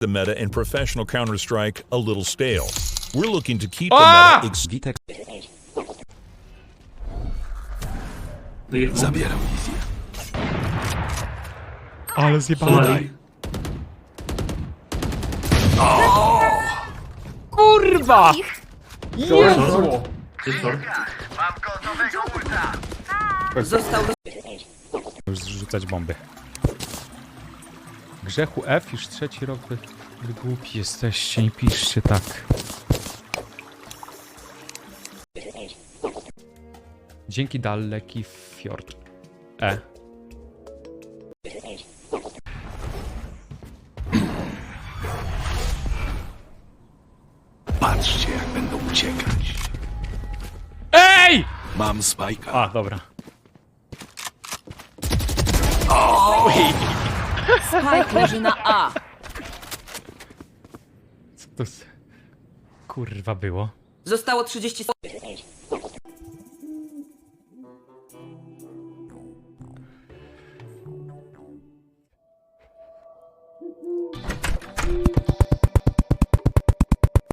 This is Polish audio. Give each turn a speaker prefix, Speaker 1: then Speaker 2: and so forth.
Speaker 1: the meta in professional Counter Strike a little stale. We're looking to keep
Speaker 2: Ah!
Speaker 1: the meta ex-
Speaker 3: Witek
Speaker 4: Wyjechał.
Speaker 5: Zabieram wizję.
Speaker 2: Ale zjebane.
Speaker 4: Solari.
Speaker 2: Kurwa! Jezu!
Speaker 4: Jest short.
Speaker 6: Został
Speaker 2: Już zrzucać bomby. Grzechu F już trzeci rok wy, wy głupi jesteście, nie piszcie tak. Dzięki daleki fiord. E.
Speaker 5: Patrzcie, jak będą uciekać.
Speaker 2: EJ!
Speaker 5: Mam spajka.
Speaker 2: A, dobra.
Speaker 6: Spike leży na A.
Speaker 2: Co to z... Kurwa było?
Speaker 6: Zostało 30 sekund.